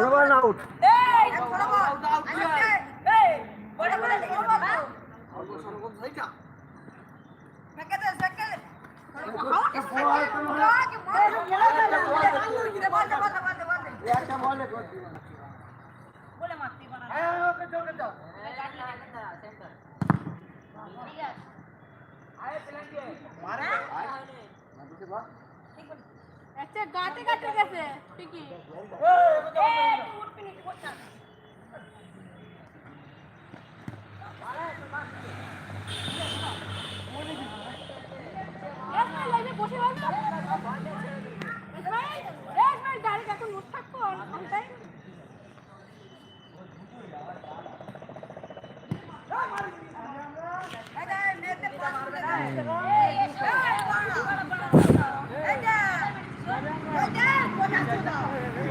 বরাবর আউট একটা বলে কর দিবা হ্যাঁ ওকে দাও আচ্ছা গাতে কাটে গেছে ঠিকই ইসমাইল এই যে বসে বসে ইসমাইল এ ইসমাইল গাড়ি এখন মুখ থাকব কোনটাই গোল আপনি ফাটবো ও খেলা মানে বাদ আছে বলগি দিবা মানে হেই মানে কি আছে ও বাড়ি বেলা ভাবে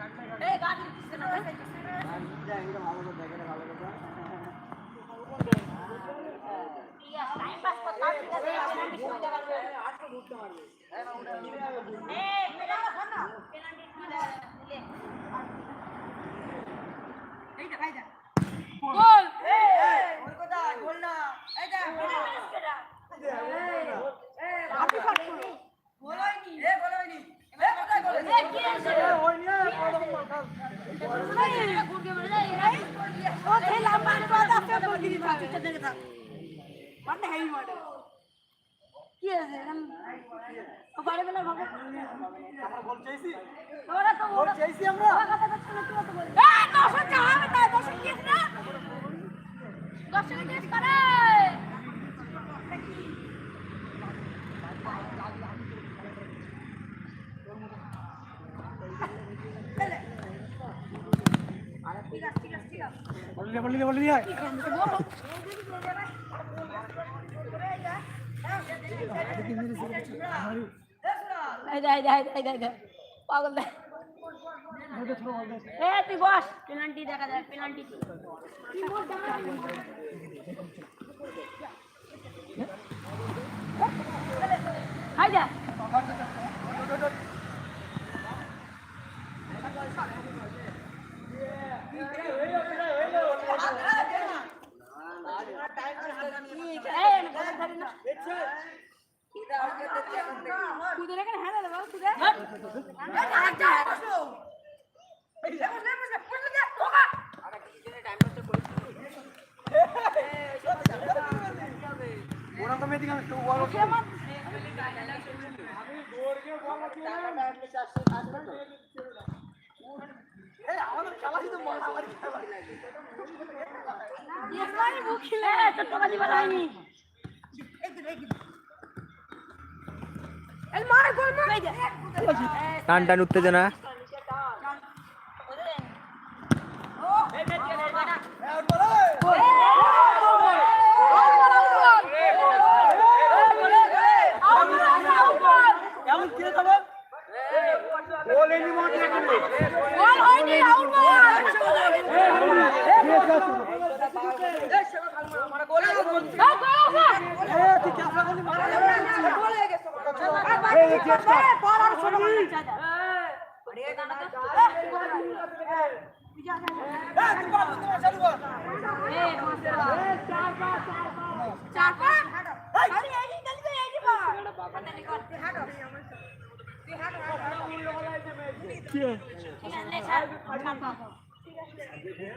চাইছি ওরা তো বল চাইছি আমরা ওরা কথা কথা না তুই তো বলি এই দর্শক যা হবে তাই দর্শক কি না দর্শক কি করে দে এই দে পাগল দে এ তুই বস। পেনাল্টি দেখা যায় পেনাল্টি হাই যা। ধরি না। খুদে রেখে হ্যাঁ না বাবা খুদে ওরা তো মেদিকে একটু বল আমাদের খেলা শুধু খেলা টান টান উত্তেজনা এমন কি হবে বল এনি মাঠে এখানে গোল হয়নি আউট বল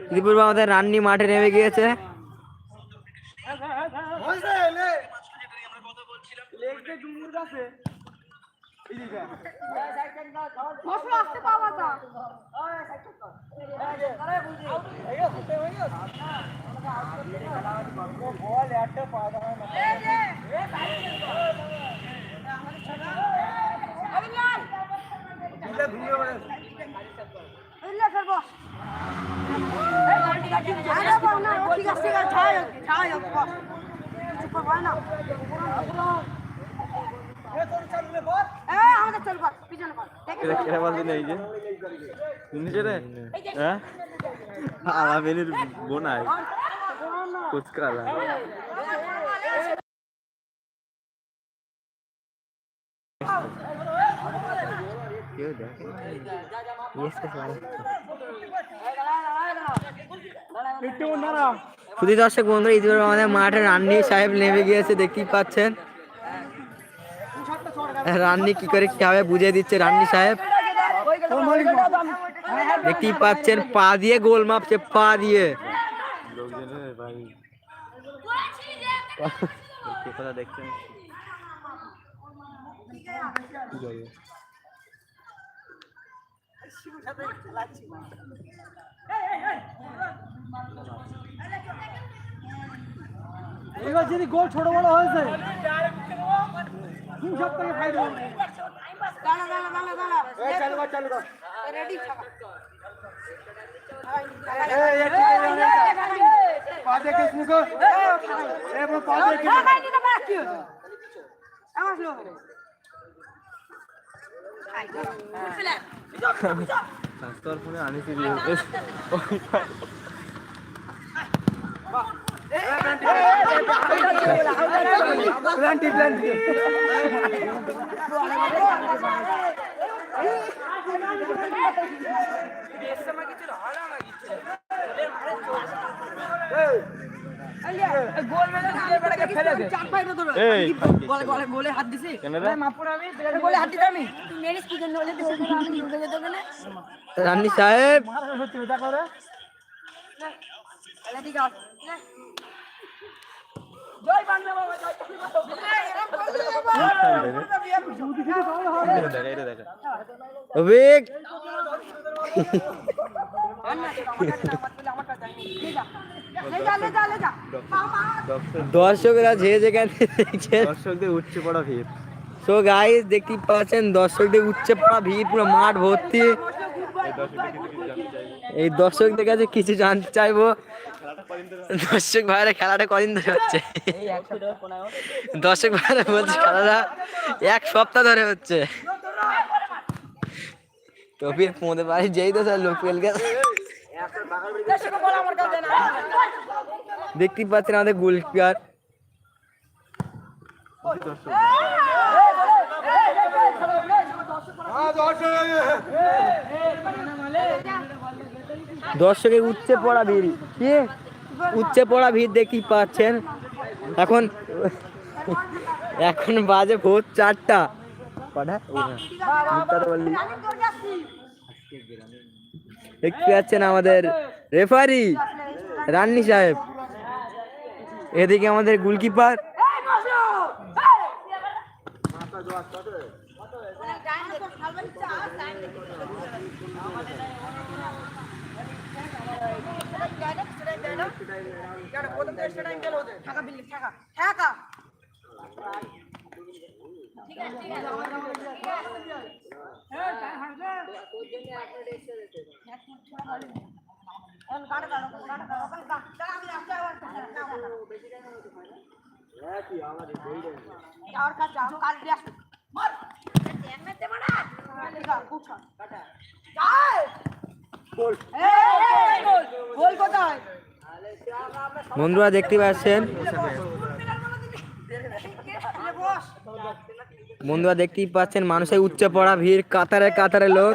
ত্রিপুর আমাদের রান্নি মাঠে নেমে গিয়েছে হইছে লে ডুমুর আছে এদিকে মশলা আসতে পাওয়া যা বল একটা পাওয়া ঠিক আছে ঠিক আছে ছায় ছায় না আলামিনের বোনাই কুচকালা কেউ দেখে ইয়েসকে চালাচ্ছে। একটু নারা শুধু দর্শক বন্ধু ইতিপূর্বে আমাদের মাঠে রান্নি সাহেব নেমে গিয়েছে, দেখতেই পাচ্ছেন। রান্নি কি করে কীভাবে বুঝিয়ে দিচ্ছে রান্নি সাহেব। দেখতেই পাচ্ছেন, পা দিয়ে গোল মাপছে, পা দিয়ে। লোকজনের ভাই কে কথা দেখছেন কি করবে এবার যদি গোল ছোট বড় হয়েছে। তিন সপ্তাহে ফাইট হবে দাঁড়া দাঁড়া দাঁড়া দাঁড়া চালু কর চালু কর রেডি থাকা এই এই ঠিক আছে পা দেখিস মুখো এ বড় পা আমার লোক ফোনে আনিছি প্ল্যান্টি প্ল্যান্টি এই গলে গলে গলে হাত দিছি কেন হাত দিছি আমি তুই মেরিস কি জন্য দর্শকরা যে যেখানে দর্শকদের উচ্চ পড়া ভিড় সো গাইস দেখতেই পাচ্ছেন, দর্শকদের উচ্চে পড়া ভিড়, পুরো মাঠ ভর্তি। এই দর্শকদের কাছে কিছু জানতে চাইব। দর্শক ভাইরা খেলাটা কদিন ধরে হচ্ছে? দর্শক ভাইরা বলছে খেলাটা এক সপ্তাহ ধরে হচ্ছে। টপির পৌঁতে পারি যেই তো স্যার লোক পেল গেছে দেখতেই পাচ্ছেন আমাদের গোলকিপার। দর্শকের উচ্চে পড়া ভিড়। কি? উচ্চে পড়া ভিড় দেখি পাচ্ছেন। এখন এখন বাজে ভোর চারটা। দেখতে পাচ্ছেন আমাদের রেফারি, রান্নি সাহেব। এদিকে আমাদের গোলকিপার। और আমার কাছে কোথায়? বন্ধুরা দেখতে পাচ্ছেন? বন্ধুরা দেখতেই পাচ্ছেন মানুষের উচ্চে পড়া ভিড় কাতারে কাতারে লোক।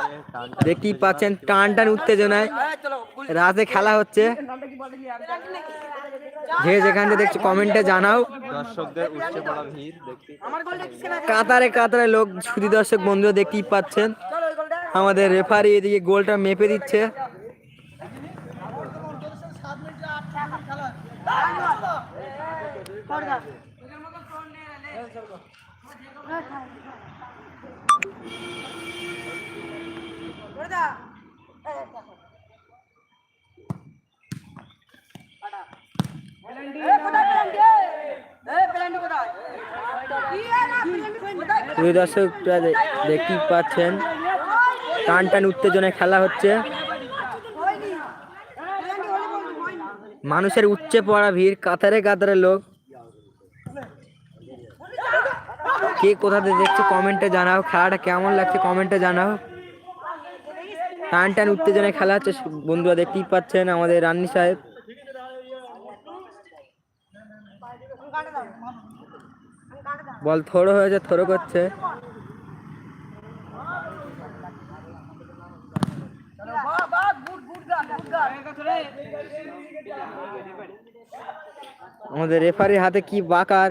দেখতেই পাচ্ছেন টান টান উত্তেজনায়। রাতে খেলা হচ্ছে। যে যেখান থেকে দেখছ কমেন্টে জানাও। দর্শকদের উচ্চ পড়া ভিড় কাতারে কাতারে লোক শুধু দর্শক বন্ধুরা দেখতেই পাচ্ছেন। আমাদের রেফারি এদিকে গোলটা মেপে দিচ্ছে কর গা করে দা এ কোথায় পেলেন্টি এ পেলেন্টি কোথায় কি না পেলেন্টি কোথায় শুধু দর্শকরা দে- দেখতেই পাচ্ছেন। টান টান উত্তেজনায় খেলা হচ্ছে। মানুষের উচ্চে পড়া ভিড়, কাতারে কাতারে লোক। কে কোথা থেকে দেখছ কমেন্টে জানাও। খেলাটা কেমন লাগছে কমেন্টে জানাও। টান টান উত্তেজনায় খেলা হচ্ছে। বন্ধুরা দেখতেই পাচ্ছেন আমাদের রান্নি সাহেব। বল, থ্রো হয়েছে, থ্রো করছে। আমাদের রেফারির হাতে কি বাকার?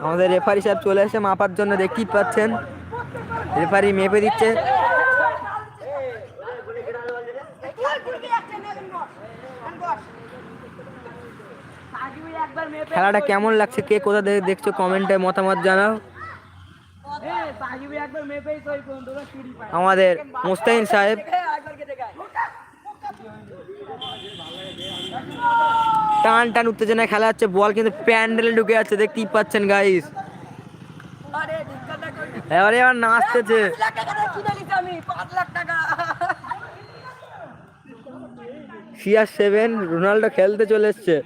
আমাদের রেফারি সাহেব চলে এসে মাপার জন্য দেখতেই পাচ্ছেন। রেফারি মেপে দিচ্ছে। খেলাটা কেমন লাগছে? কে কোথা থেকে দেখছ কমেন্টে মতামত জানাও। আমাদের মুস্তাহিন সাহেব। টান টান উত্তেজনায় খেলা হচ্ছে, বল কিন্তু প্যান্ডেলে ঢুকে যাচ্ছে, দেখতেই পাচ্ছেন গাইস এবারে এবার নাচতেছে। সিআর সেভেন, রোনাল্ডো খেলতে চলে এসছে।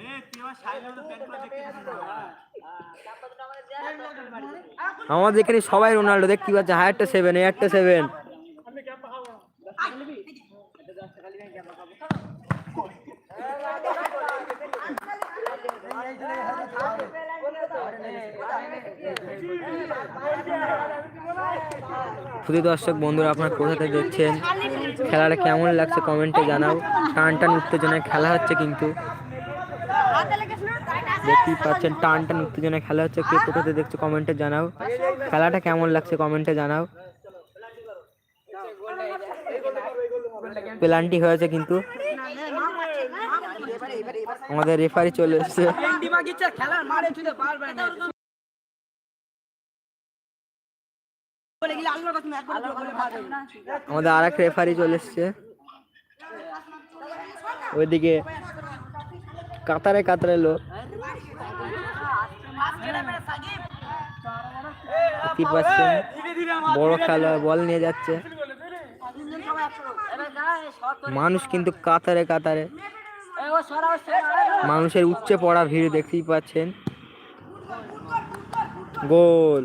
আমাদের এখানে সবাই রোনাল্ডো দেখতে পাচ্ছে হায়ারটা সেভেন এয়ারটা সেভেন শুধু দর্শক, বন্ধুরা, আপনারা কোথা থেকে দেখছেন? খেলাটা কেমন লাগছে? কমেন্টে জানাও। টান টান উত্তেজনায় খেলা হচ্ছে কিন্তু। দেখতেই পাচ্ছেন টান টান উত্তেজনায় খেলা হচ্ছে। কে কোথাতে দেখছ কমেন্টে জানাও। খেলাটা কেমন লাগছে কমেন্টে জানাও। প্লান্টি হয়েছে কিন্তু। আমাদের রেফারি চলে এসছে। আমাদের আর এক রেফারি চলে এসছে। ওইদিকে কাতারে কাতারে লোক। বড় খেলোয়াড় বল নিয়ে যাচ্ছে। মানুষ কিন্তু কাতারে কাতারে। মানুষের উচ্চে পড়া ভিড় দেখতেই পাচ্ছেন। গোল।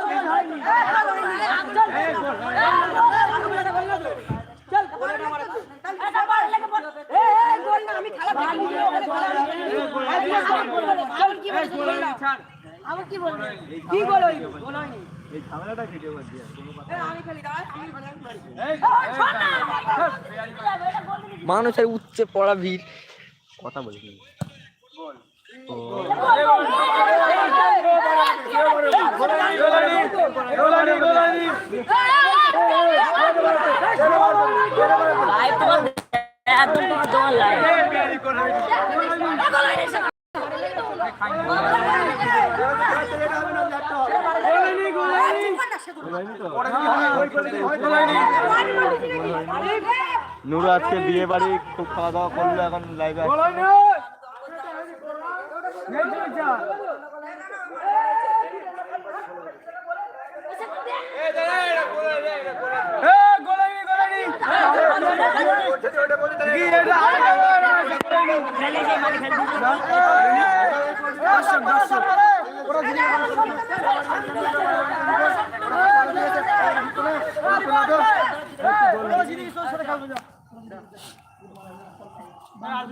এই ঝামেলাটা কেটে বাদ দিয়ে মানুষের উচ্চে পড়া ভিড় কথা বলিস নুরু আজকে বিয়ে বাড়ি খুব খাওয়া দাওয়া করল এখন লাইভে দর্শক দর্শক আর